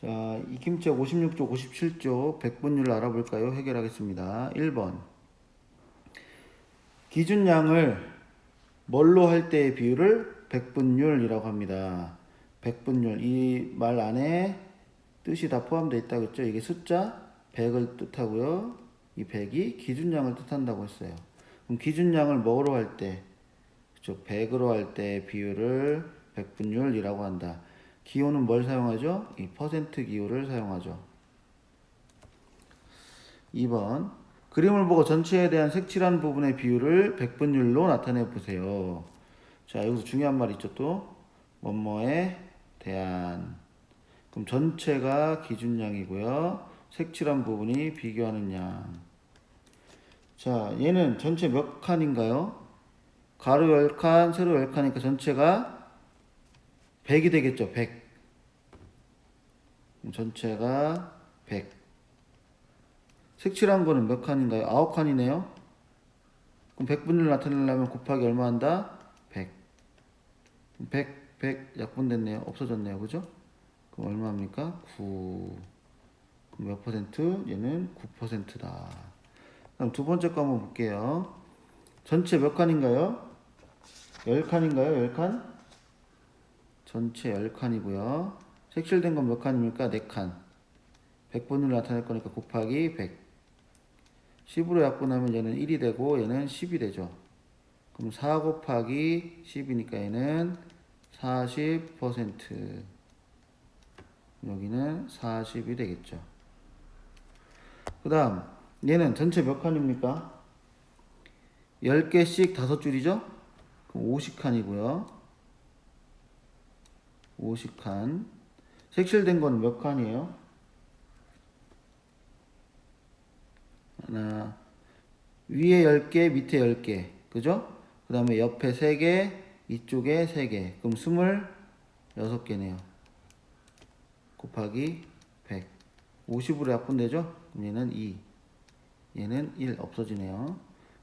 자, 익힘책 56쪽, 57쪽 백분율 알아볼까요? 해결하겠습니다. 1번. 기준량을 뭘로 할 때의 비율을 백분율이라고 합니다. 백분율 이 말 안에 뜻이 다 포함되어 있다고 했죠. 이게 숫자 100을 뜻하고요. 이 100이 기준량을 뜻한다고 했어요. 그럼 기준량을 뭐로 할 때? 그렇죠. 100으로 할 때 비율을 백분율이라고 한다. 기호는 뭘 사용하죠? 이 퍼센트 기호를 사용하죠. 2번 그림을 보고 전체에 대한 색칠한 부분의 비율을 백분율로 나타내 보세요. 자 여기서 중요한 말 있죠 또 뭐뭐에 대한 그럼 전체가 기준량이고요. 색칠한 부분이 비교하는 양. 자 얘는 전체 몇 칸인가요? 가로 10칸, 세로 10칸이니까 전체가 100이 되겠죠. 100. 그럼 전체가 100. 색칠한 거는 몇 칸인가요? 9칸이네요. 그럼 100분율 나타내려면 곱하기 얼마 한다? 100. 100, 100 약분됐네요. 없어졌네요. 그죠? 그럼 얼마입니까? 9. 그럼 몇 퍼센트? 얘는 9%다. 그럼 두 번째 거 한번 볼게요. 전체 몇 칸인가요? 10칸인가요? 10칸? 전체 10칸이고요. 색칠된 건 몇 칸입니까? 4칸. 100분율 나타낼 거니까 곱하기 100. 10으로 약분하면 얘는 1이 되고 얘는 10이 되죠. 그럼 4 곱하기 10이니까 얘는 40%. 여기는 40이 되겠죠. 그 다음 얘는 전체 몇 칸입니까? 10개씩 5줄이죠? 그럼 50칸이고요. 50칸. 색칠된 거는 몇 칸이에요? 하나, 위에 10개, 밑에 10개. 그죠? 그 다음에 옆에 3개, 이쪽에 3개. 그럼 26개네요. 곱하기 100. 50으로 약분되죠? 그럼 얘는 2. 얘는 1 없어지네요.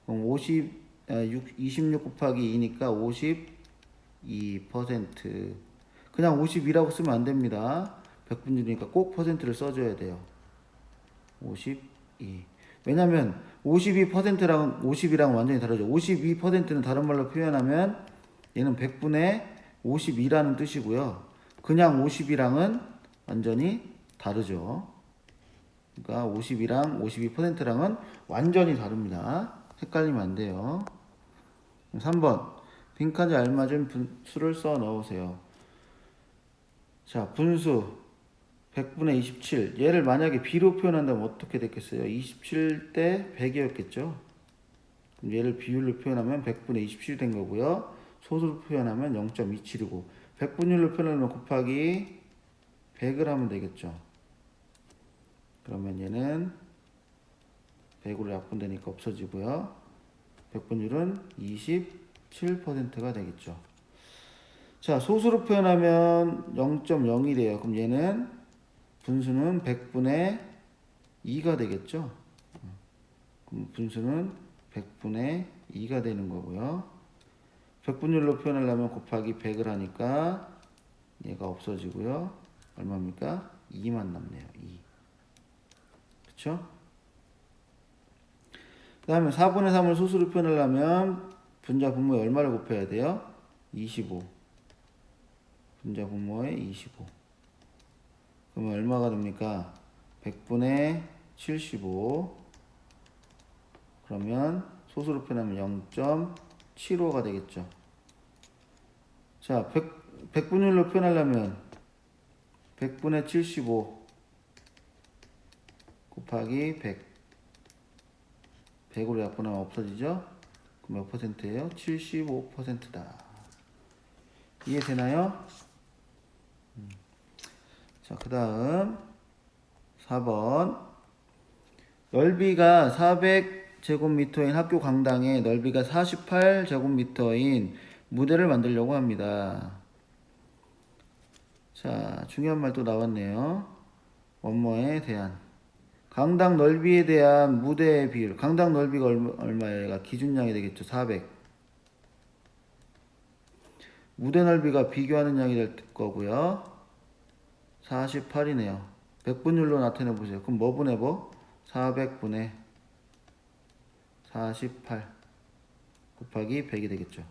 그럼 50, 아, 6, 26 곱하기 2니까 52%. 그냥 52라고 쓰면 안 됩니다. 100분율이니까 꼭 퍼센트를 써줘야 돼요. 52. 왜냐면 52%랑 50이랑 완전히 다르죠. 52%는 다른 말로 표현하면 얘는 100분의 52라는 뜻이고요. 그냥 50이랑은 완전히 다르죠. 그러니까 50이랑 52%랑은 완전히 다릅니다. 헷갈리면 안 돼요. 3번 빈칸에 알맞은 분수를 써 넣으세요. 자, 분수 100분의 27. 얘를 만약에 b로 표현한다면 어떻게 됐겠어요? 27대 100이었겠죠? 그럼 얘를 비율로 표현하면 100분의 27이 된 거고요. 소수로 표현하면 0.27이고 100분율로 표현하면 곱하기 100을 하면 되겠죠. 그러면 얘는 100으로 약분되니까 없어지고요. 100분율은 27%가 되겠죠. 자, 소수로 표현하면 0.0이 돼요. 그럼 얘는 분수는 100분의 2가 되겠죠. 그럼 분수는 100분의 2가 되는 거고요. 100분율로 표현하려면 곱하기 100을 하니까 얘가 없어지고요. 얼마입니까? 2만 남네요. 2. 그쵸? 그 다음에 4분의 3을 소수로 표현하려면 분자 분모에 얼마를 곱해야 돼요? 25. 분자 분모에 25. 그러면 얼마가 됩니까? 100분의 75. 그러면 소수로 표현하면 0.75가 되겠죠. 자, 100, 100분율로 표현하려면 100분의 75 곱하기 100 100으로 약분하면 없어지죠? 그럼 몇 퍼센트예요? 75%다. 이해되나요? 음. 자, 그 다음 4번 넓이가 400제곱미터인 학교 강당에 넓이가 48제곱미터인 무대를 만들려고 합니다. 자, 중요한 말 또 나왔네요. 원모에 대한 강당 넓이에 대한 무대의 비율. 강당 넓이가 얼마, 얼마예요? 기준량이 되겠죠. 400. 무대 넓이가 비교하는 양이 될 거고요. 48이네요. 100분율로 나타내 보세요. 그럼 뭐 분해 뭐? 400분의 48 곱하기 100이 되겠죠.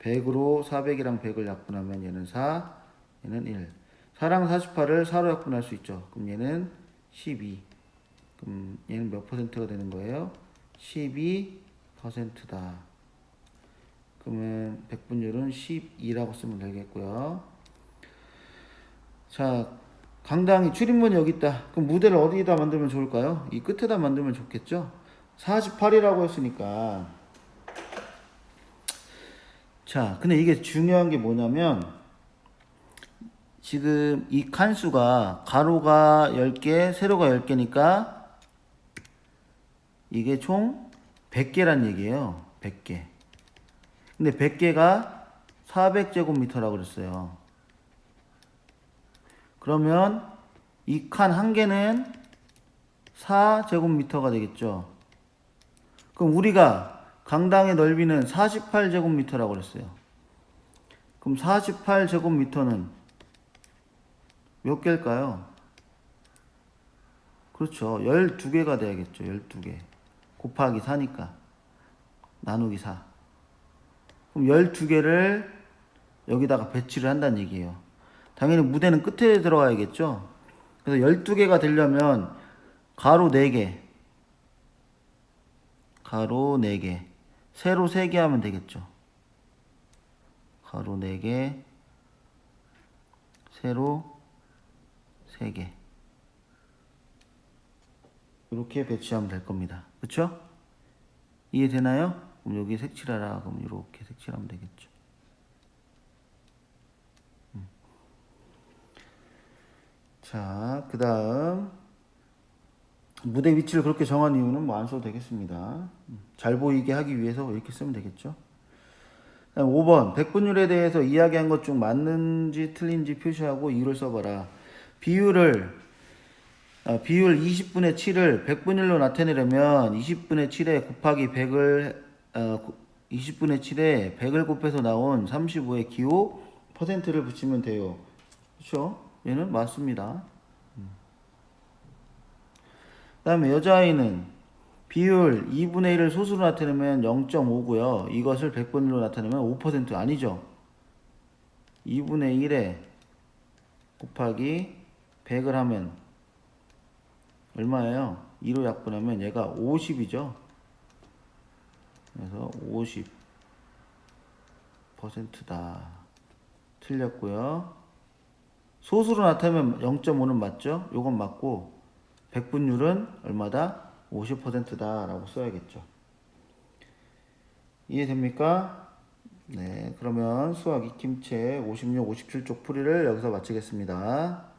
100으로 400이랑 100을 약분하면 얘는 4, 얘는 1. 4랑 48을 4로 약분할 수 있죠. 그럼 얘는 12. 그럼 얘는 몇 퍼센트가 되는 거예요? 12%다. 그러면 백분율은 12라고 쓰면 되겠고요. 자, 강당이 출입문이 여기 있다. 그럼 무대를 어디다 만들면 좋을까요? 이 끝에다 만들면 좋겠죠? 48이라고 했으니까. 자, 근데 이게 중요한 게 뭐냐면, 지금 이 칸수가 가로가 10개, 세로가 10개니까 이게 총 100개란 얘기예요. 100개. 근데 100개가 400제곱미터라고 그랬어요. 그러면 이 칸 한 개는 4제곱미터가 되겠죠. 그럼 우리가 강당의 넓이는 48제곱미터라고 그랬어요. 그럼 48제곱미터는 몇 개일까요? 그렇죠. 12개가 돼야겠죠. 12개. 곱하기 4니까. 나누기 4. 그럼 12개를 여기다가 배치를 한다는 얘기예요. 당연히 무대는 끝에 들어가야겠죠. 그래서 12개가 되려면 가로 4개, 가로 4개, 세로 3개 하면 되겠죠. 가로 4개, 세로 3개. 이렇게 배치하면 될 겁니다. 그렇죠? 이해되나요? 그럼 여기 색칠하라. 그럼 이렇게 색칠하면 되겠죠. 음. 자, 그 다음 무대 위치를 그렇게 정한 이유는 뭐 안 써도 되겠습니다. 음, 잘 보이게 하기 위해서 이렇게 쓰면 되겠죠. 그다음 5번 백분율에 대해서 이야기한 것 중 맞는지 틀린지 표시하고 이유를 써봐라. 비율을 아, 비율 20분의 7을 100분율로 나타내려면 20분의 7에 곱하기 100을 어, 20분의 7에 100을 곱해서 나온 35의 기호 퍼센트를 붙이면 돼요. 그렇죠? 얘는 맞습니다. 그 다음에 여자아이는 비율 2분의 1을 소수로 나타내면 0.5고요. 이것을 100분율로 나타내면 5% 아니죠. 2분의 1에 곱하기 100을 하면 얼마예요? 2로 약분하면 얘가 50이죠. 그래서 50%다. 틀렸고요. 소수로 나타내면 0.5는 맞죠? 요건 맞고 100분율은 얼마다? 50%다 라고 써야겠죠. 이해됩니까? 네, 그러면 수학 익힘체 56, 57쪽 풀이를 여기서 마치겠습니다.